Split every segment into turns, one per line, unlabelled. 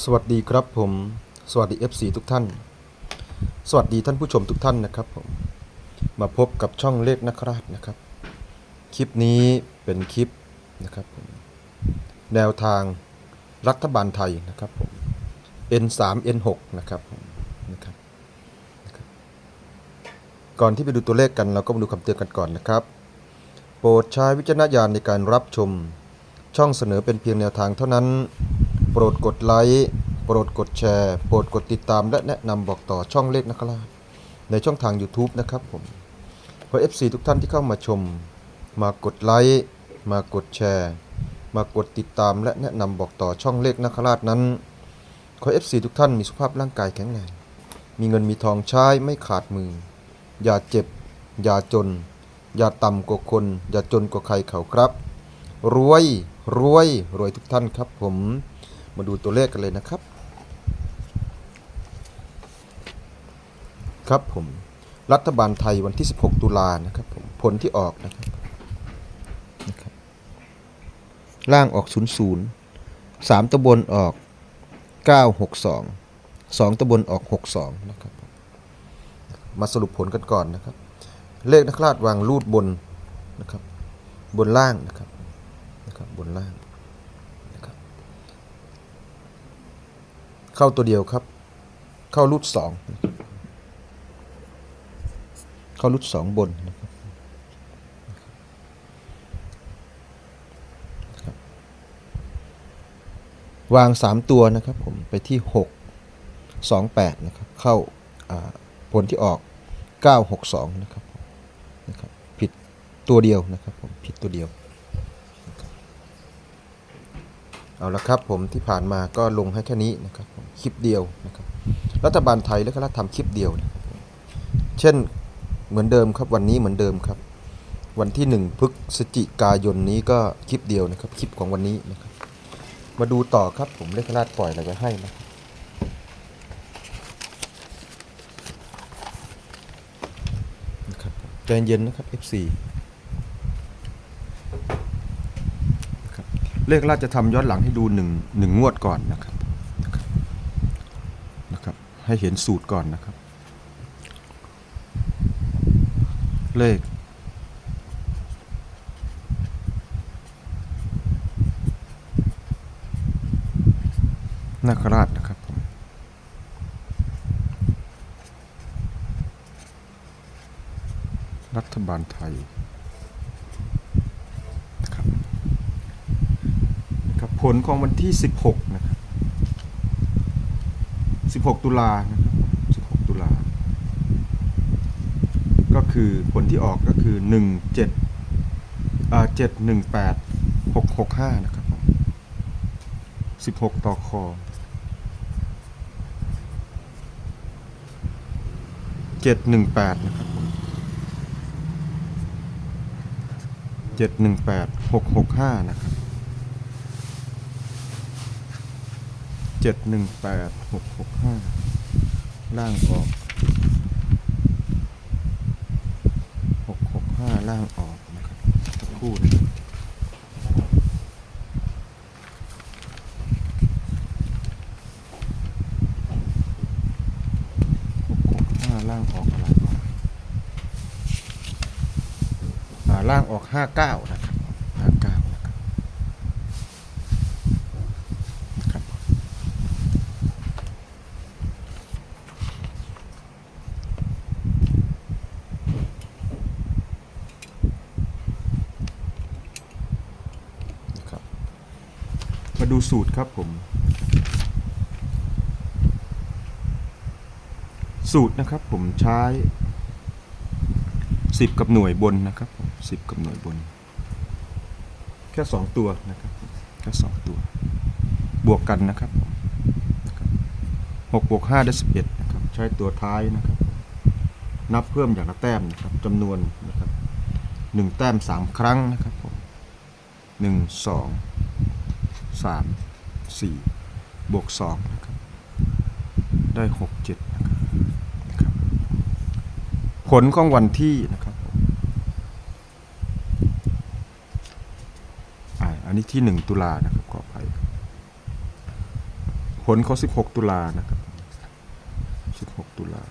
สวัสดีครับผม สวัสดี FC ทุกท่าน สวัสดีท่านผู้ชมทุกท่านนะครับผม มาพบกับช่องเลขนักราชนะครับ คลิปนี้เป็นคลิปนะครับผม แนวทางรัฐบาลไทยนะครับผม N3 N6 นะครับผมนะครับนะครับก่อนที่ไปดูตัวเลขกันเราก็มาดูคำเตือนกันก่อนนะครับ โปรดใช้วิจารณญาณในการรับชม ช่องเสนอเป็นเพียงแนวทางเท่านั้น โปรดกดไลค์โปรดกดแชร์โปรดกดติดตามและแนะนำบอกต่อช่องเลขนะครับในช่องทาง YouTube นะครับผมเพื่อ FC ทุกท่านที่เข้ามาชม มากดไลค์มากดแชร์ มากดติดตามและแนะนำบอกต่อช่องเลขนักราชนั้น ขอ FC ทุกท่านมีสุขภาพร่างกายแข็งแรงมีเงินมีทองใช้ไม่ขาดมือ อย่าเจ็บ อย่าจน อย่าต่ำกว่าคน อย่าจนกว่าใครเขาครับ รวยรวยรวยทุกท่านครับผม มาดูตัวเลขกันเลยนะครับ ครับผมรัฐบาลไทยวันที่ 16 ตุลานะครับผมผลที่ออกนะครับนะครับล่างออก 00 3ตะบนออก 962 2ตะบนออก 62 นะครับ มาสรุปผลกันก่อนนะครับ เลขนักลาดวางรูดบนนะครับ บนล่างนะครับนะครับ บนล่าง เข้าตัวเดียวครับ เข้ารูดสองเข้ารูดสองบนนะครับวางสามตัวนะครับผมไปที่หกสองแปดนะครับเข้าผลที่ออกเก้าหกสองนะครับนะครับผิดตัวเดียวนะครับผมผิดตัวเดียว เอาละครับผมที่ผ่านมาก็ลงให้แค่นี้นะครับคลิปเดียวนะครับรัฐบาลไทยและก็รัฐทำคลิปเดียวเช่นเหมือนเดิมครับวันนี้เหมือนเดิมครับ วันที่ 1พฤศจิกายนนี้ก็คลิปเดียวนะครับคลิปของวันนี้นะครับมาดูต่อครับผมเลขราดปล่อยอะไรไว้ให้นะนะครับใจเย็นนะครับ F4 เลขราชจะทำย้อนหลังให้ดูหนึ่งหนึ่งงวดก่อนนะครับนะครับนะครับ ให้เห็นสูตรก่อนนะครับ เลข นาคราชนะครับผมรัฐบาลไทยนะครับนะครับ ผ ลของวันที่ 16 นะครับ 16 ตุลานะครับ16 ตุลา ก็คือผลที่ออกก็คือ 1 7อ่า7 1 8 6 6 5 นะครับ 16 ต่อคอเจ็ดหนึ่งแปดนะครับเจ็ดหนึ่งแปดหกหกห้านะครับ เจ็ดหนึ่งแปดหกหกห้าล่างออกหกหกห้าล่างออกนะครับสักครู่นะครับหกหกห้าล่างออกอะไรอ่าล่างออกห้าเก้านะครับห้าเก้านะครับนะครับ นะครับ มาดู สูตรครับผม สูตรนะครับผมใช้ 10 กับหน่วยบนนะครับผม10กับหน่วยบน แค่ 2 ตัวนะครับแค่2ตัว บวกกันนะครับผมนะครับ6บวก5ได้11นะครับ ใช้ตัวท้ายนะครับ นับเพิ่มอย่างละแต้มนะครับจำนวนนะครับหนึ่งแต้มสามครั้งนะครับผมหนึ่งสอง สามสี่บวกสองนะครับได้หกเจ็ดนะครับนะรบผลของวันที่นะครับอันนี้ที่หนึ่งตุลานะครับขออภัยผลเขา16 ตุลานะครับ16 ตุลา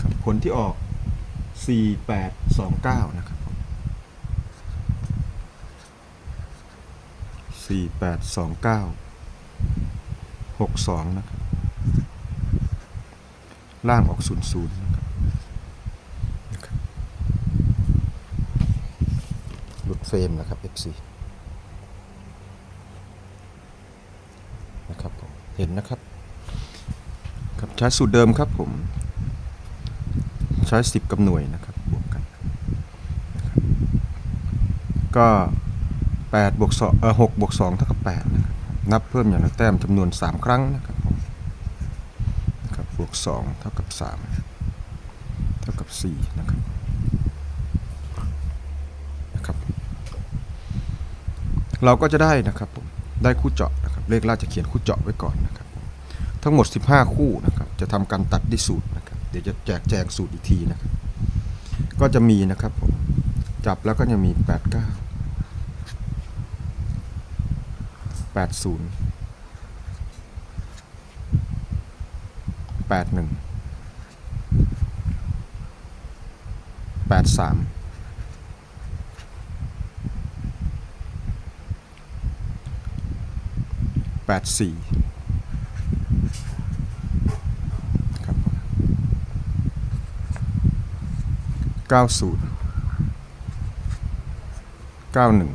ครับผลที่ออก 4829 นะครับ ผม4829 62นะครับล่างออก00นะครับนะครับหลุดเฟรมนะครับ FC นะครับผมเห็นนะครับครับใช้สูตรเดิมครับผม ใช้ 10 กับหน่วยนะครับบวกกันนะครับก็ 8บวก2เอ่อ6บวก2เท่ากับ8นะครับนับเพิ่มอย่างละแต้มจำนวน 3 ครั้งนะครับผมนะครับบวก2เท่ากับ 3 เท่ากับ4นะครับนะครับ เราก็จะได้นะครับผมได้คู่เจาะนะครับเลขล่าจะเขียนคู่เจาะไว้ก่อนนะครับ ทั้งหมด 15 คู่นะครับจะทำการตัดด้วยสูตรนะครับเดี๋ยวจะแจกแจงสูตรอีกทีนะครับ ก็จะมีนะครับผมจับแล้วก็จะมี 89 แปดศูนย์แปดหนึ่งแปดสามแปดสี่ครับเก้าศูนย์เก้าหนึ่ง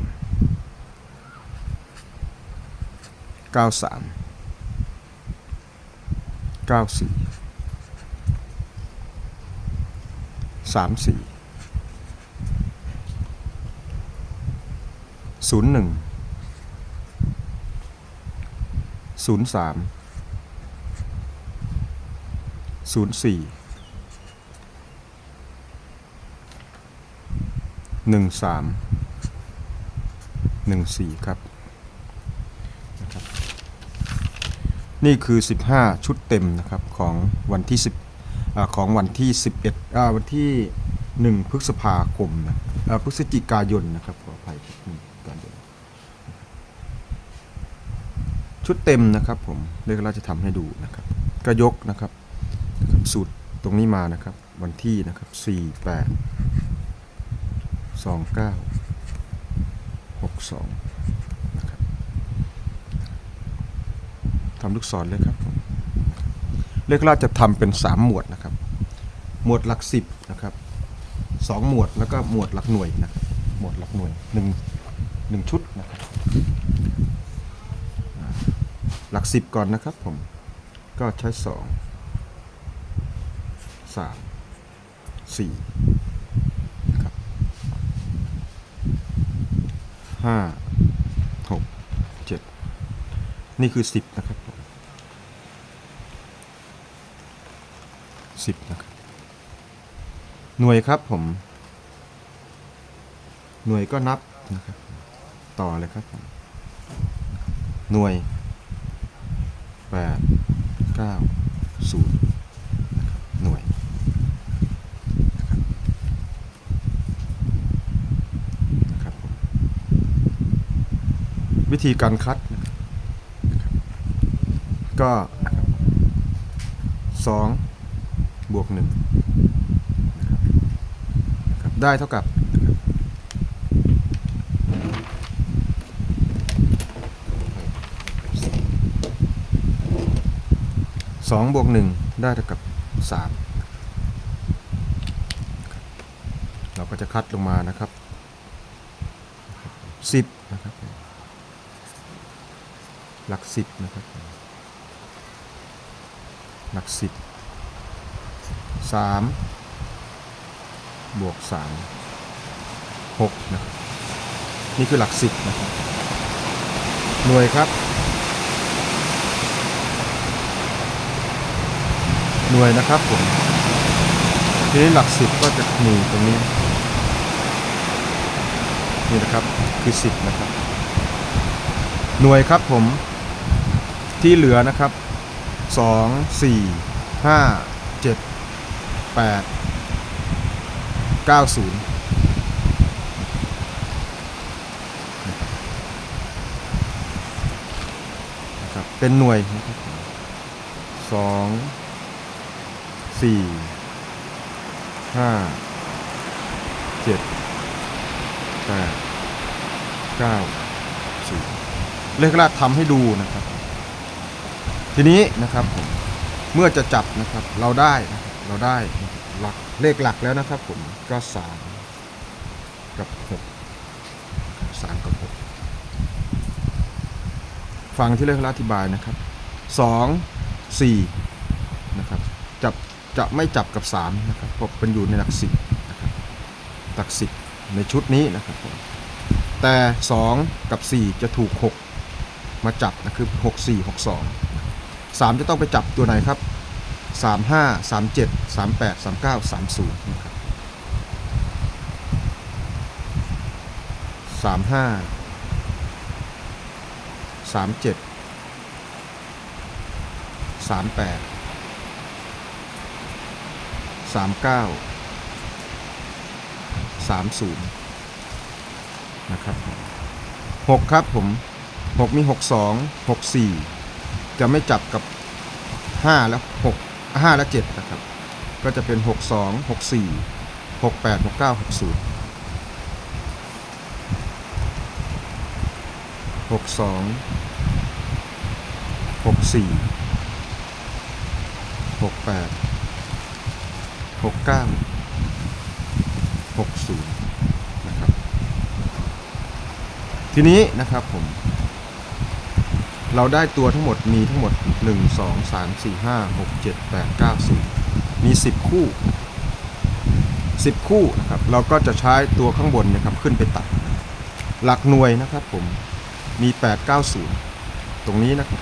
สามหนึ่งสี่ครับนะครับ นี่คือ 15 ชุดเต็มนะครับของวันที่ 10อของวันที่ 11อ่าวันที่ 1 พฤษภาคมนะพฤศจิกายนนะครับขออภัยครับ1พฤศจินชุดเต็มนะครับผมเลขเราจะทำให้ดูนะครับก็ยกนะครับสูตรตรงนี้มานะครับ วันที่นะครับ 4 8 2 9 6 2นะครับ ทำลูกศรเลยครับเลขราจะทำเป็น 3 หมวดนะครับ หมวดหลัก 10นะครับสองหมวดแล้วก็หมวดหลักหน่วยนะหมวดหลักหน่วยหนึ่งหนึ่งชุดนะครับหลักสิบก่อนนะครับผมก็ใช้สองสามสี่ครับห้าหกเจ็ดนี่คือสิบนะครับ สิบนะครับหน่วยครับผม หน่วยก็นับนะครับ ต่อเลยครับผมหน่วยแปดเก้าศูนย์หน่วยนะครับผมวิธีการคัดนะครับก็สอง บวกหนึ่งนะครับได้เท่ากับสองบวกหนึ่งได้เท่ากับสามเราก็จะคัดลงมานะครับสิบนะครับหลักสิบนะครับหลักสิบ สามบวกสามหกนะครับ นี่คือหลักสิบนะครับ หน่วยครับ หน่วยนะครับผม ทีนี้หลักสิบก็จะมีตรงนี้ นี่นะครับ คือสิบนะครับ หน่วยครับผม ที่เหลือนะครับสองสี่ห้า แปดเก้าศูนย์นะครับเป็นหน่วยสองสี่ห้าเจ็ดแปดเก้าสิบเลขลาดทำให้ดูนะครับ ทีนี้นะครับผมเมื่อจะจับนะครับเราได้นะ เราได้หลักเลขหลักแล้วนะครับผมก็สามกับหกสามกับหกฟังที่เลขาอธิบายนะครับสองสี่นะครับ จับจะไม่จับกับสามนะครับเพราะเป็นอยู่ในหลักสิบนะครับหลักสิบในชุดนี้นะครับผมแต่สองกับสี่จะถูกหกมาจับนะคือหกสี่หกสองสามจะต้องไปจับตัวไหนครับ สามห้าสามเจ็ดสามแปดสามเก้าสามศูนย์นะครับสามห้าสามเจ็ดสามแปดสามเก้าสามศูนย์นะครับหกครับผมหกมีหกสองหกสี่จะไม่จับกับ 5 แล้ว 6 5 และ 7 นะครับ ก็จะเป็น 6 2 6 4 6 8 6 9 6 0 6 2 6 4 6 8 6 9 6 0 นะครับ ทีนี้นะครับผม เราได้ตัวทั้งหมดมีทั้งหมด 1 2 3 4 5 6 7 8 9 10 มี 10 คู่ 10 คู่นะครับ เราก็จะใช้ตัวข้างบนนะครับขึ้นไปตัด หลักหน่วยนะครับผม มี 8 9 0 ตรงนี้นะครับ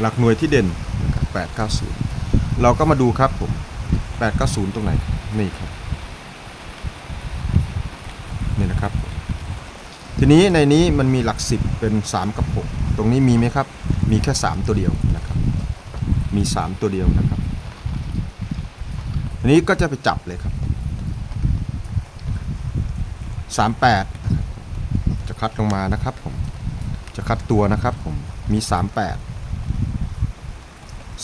หลักหน่วยที่เด่นนะครับ8 9 0 เราก็มาดูครับผม 8 9 0 ตรงไหน นี่ครับ นี่นะครับ ทีนี้ในนี้มันมีหลักสิบเป็น 3 กับ 6 ตรงนี้มีไหมครับ มีแค่ 3 ตัวเดียวนะครับ มี 3 ตัวเดียวนะครับ ทีนี้ก็จะไปจับเลยครับ 38 จะคัดลงมานะครับผม จะคัดตัวนะครับผม มี 38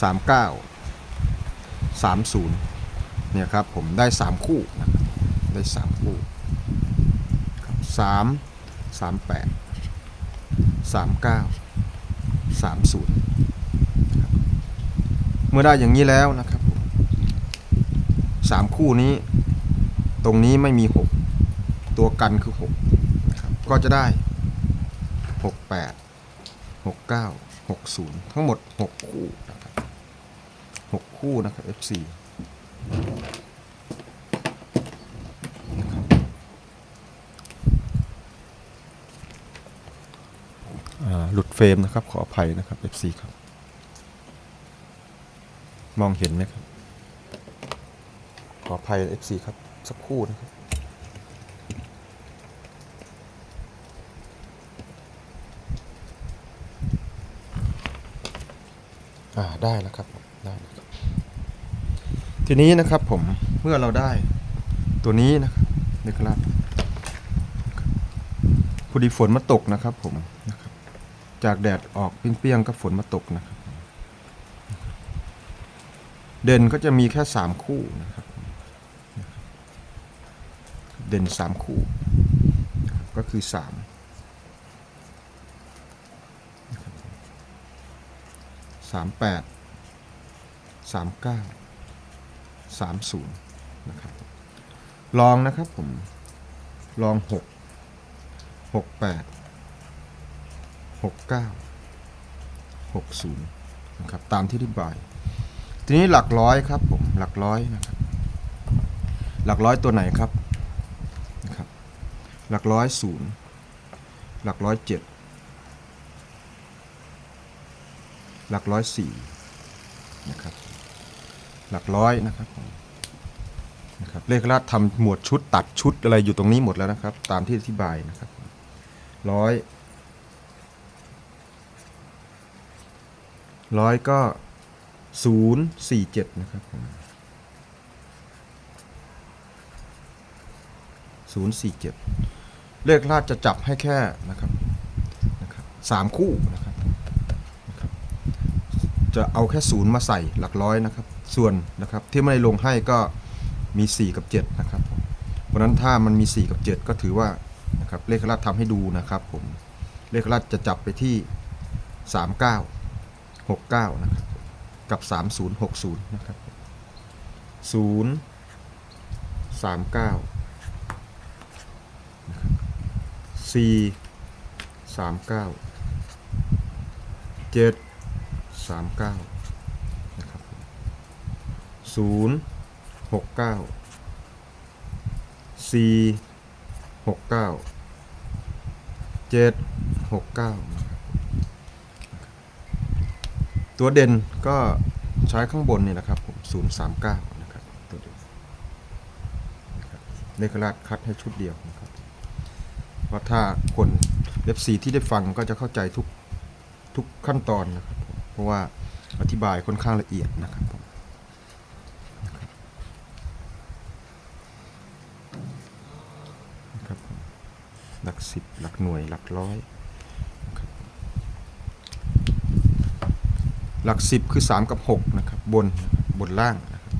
39 30 เนี่ยครับผมได้ 3 คู่นะครับ ได้ 3 คู่ครับ3 สามแปดสามเก้าสามศูนย์เมื่อได้อย่างนี้แล้วนะครับสามคู่นี้ ตรงนี้ไม่มีหกตัวกันคือหกนะครับก็จะได้หกแปดหกเก้าหกศูนย์ทั้งหมดหกคู่นะครับหกคู่นะครับ FC หลุดเฟรมนะครับ ขออภัยนะครับ FC ครับ มองเห็นไหมครับ ขออภัย FC ครับ สักครู่นะครับอ่าได้แล้วครับได้แล้วครับ ทีนี้นะครับผมเมื่อเราได้ตัวนี้นะครับนี่ครับพอดีฝนมาตกนะครับผม จากแดดออกเปรี้ยงๆก็ฝนมาตกนะครับ เด่นก็จะมีแค่สามคู่นะครับ เด่นสามคู่ ก็คือสามสามแปดสามเก้าสามศูนย์นะครับ ลองนะครับผม ลองหกหกแปด หกเก้าหกศูนย์นะครับตามที่อธิบาย ทีนี้หลักร้อยครับผมหลักร้อยนะครับหลักร้อยตัวไหนครับนะครับ หลักร้อยศูนย์หลักร้อยเจ็ดหลักร้อยสี่นะครับหลักร้อยนะครับนะครับเลขราชทำหมวดชุดตัดชุดอะไรอยู่ตรงนี้หมดแล้วนะครับ ตามที่อธิบายนะครับร้อย ร้อยก็ศูนย์สี่เจ็ดนะครับศูนย์สี่เจ็ดเลขราชจะจับให้แค่นะครับนะครับสามคู่นะครับนะครับ จะเอาแค่ศูนย์มาใส่หลักร้อยนะครับ ส่วนนะครับที่ไม่ได้ลงให้ก็มี 4 กับ 7 นะครับเพราะนั้นถ้ามันมี 4 กับ 7 ก็ถือว่านะครับเลขราชทำให้ดูนะครับผมเลขราชจะจับไปที่ 39 69 นะครับ กับ 3060 นะครับ 0 39นะครับ C 39 7 39นะครับ0 69 C 69 7 69 ตัวเด่นก็ใช้ข้างบนนี่นะครับผมศูนย์สามเก้านะครับตัวเด่นนะครับเลขราชคัดให้ชุดเดียวนะครับเพราะถ้าคนเล็บสีที่ได้ฟังก็จะเข้าใจทุกทุกขั้นตอนนะครับเพราะว่าอธิบายค่อนข้างละเอียดนะครับผมหลักสิบหลักหน่วยหลักร้อยนะครับ หลักสิบคือ 3 กับ 6 นะครับ บนบนล่างนะครับ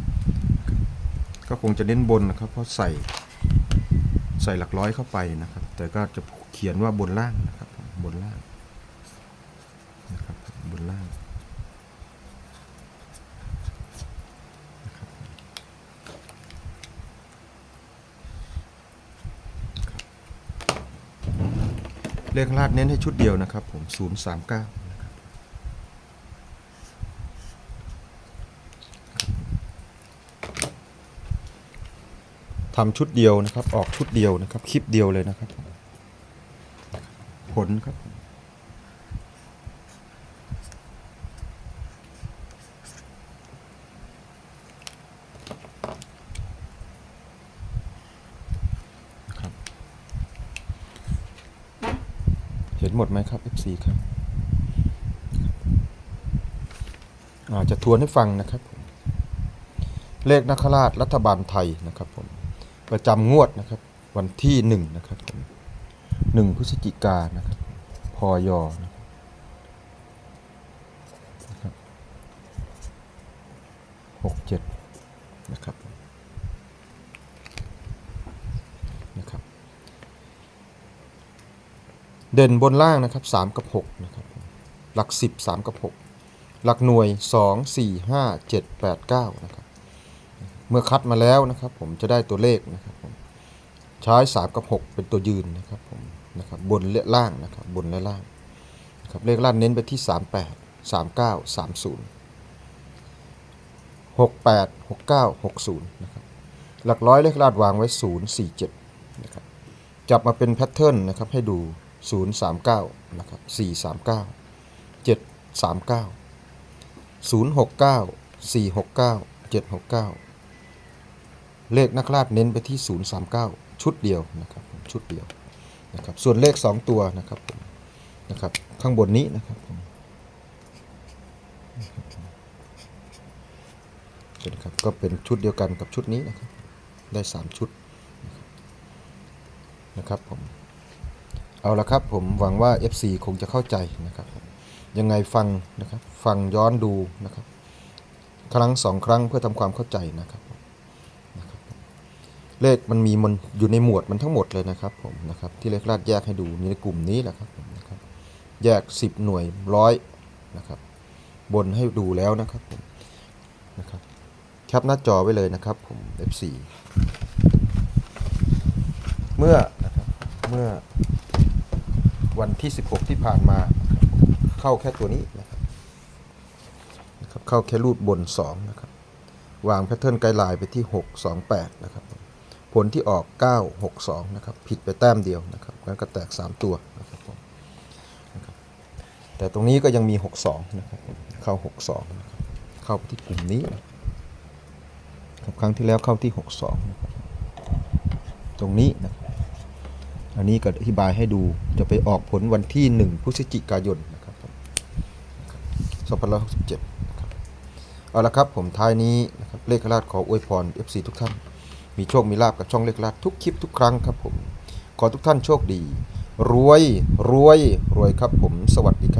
ก็คงจะเน้นบนนะครับ เพราะใส่ใส่หลักร้อยเข้าไปนะครับ แต่ก็จะเขียนว่าบนล่างนะครับ บนล่างนะครับบนล่างเลขลาดเน้นให้ชุดเดียวนะครับผม 039นะครับ ทำชุดเดียวนะครับ ออกชุดเดียวนะครับ คลิปเดียวเลยนะครับ ผลครับ เห็นหมดไหมครับ FC ครับอาจะทวนให้ฟังนะครับผมเลขนักราชรัฐบาลไทยนะครับผม ประจำงวดนะครับ วันที่หนึ่งนะครับหนึ่งพฤศจิกานะครับพอยนะครับหกเจ็ดนะครับนะครับ เด่นบนล่างนะครับ3กับ6นะครับหลัก10 3กับ6หลักหน่วย2 4 5 7 8 9นะครับ เมื่อคัดมาแล้วนะครับผมจะได้ตัวเลขนะครับผมใช้3กับ 6 เป็นตัวยืนนะครับผมนะครับบนและล่างนะครับบนและล่างนะครับเลขล่างเน้นไปที่ 38 39 30 68 69 60นะครับหลักร้อยเลขลาดวางไว้ 047นะครับจับมาเป็นแพทเทิร์นนะครับให้ดู 039นะครับ439 739 069 469 769 เลขนักลาดเน้นไปที่ 039 ชุดเดียวนะครับชุดเดียวนะครับส่วนเลข 2 ตัวนะครับนะครับข้างบนนี้นะครับผมเห็นครับก็เป็นชุดเดียวกันกับชุดนี้นะครับได้ 3 ชุดนะครับผมเอาละครับผมหวังว่า FC คงจะเข้าใจนะครับยังไงฟังนะครับฟังย้อนดูนะครับครั้งสองครั้งเพื่อทำความเข้าใจนะครับ เลขมันมีมันอยู่ในหมวดมันทั้งหมดเลยนะครับผมนะครับที่เลขลาดแยกให้ดูมีในกลุ่มนี้แหละครับนะครับแยก 10 หน่วยร้อยนะครับบนให้ดูแล้วนะครับผมนะครับแคปหน้าจอไว้เลยนะครับผม F4 เมื่อนะครับเมื่อวันที่ 16 ที่ผ่านมาเข้าแค่ตัวนี้นะครับนะครับเข้าแค่รูดบน 2 นะครับ วางแพทเทิร์นไกด์ไลน์ไปที่ 628 นะครับ ผลที่ออก 962 นะครับ ผิดไปแต้มเดียวนะครับงั้นก็แตก 3 ตัวนะครับผมนะครับแต่ตรงนี้ก็ยังมี 62 นะครับ เข้า 62 นะครับ เข้าที่กลุ่มนี้นะครับครั้งที่แล้วเข้าที่ 62 นะครับ ตรงนี้นะครับ อันนี้ก็อธิบายให้ดู จะไปออกผลวันที่ 1 พฤศจิกายนนะครับ2567นะครับเอาละครับผมท้ายนี้นะครับเลขราชขออวยพร FC ทุกท่าน มีโชค มีลาบกับช่องเล็กลาดทุกคลิปทุกครั้งครับผม ขอทุกท่านโชคดี รวย รวย รวยครับผม สวัสดีครับ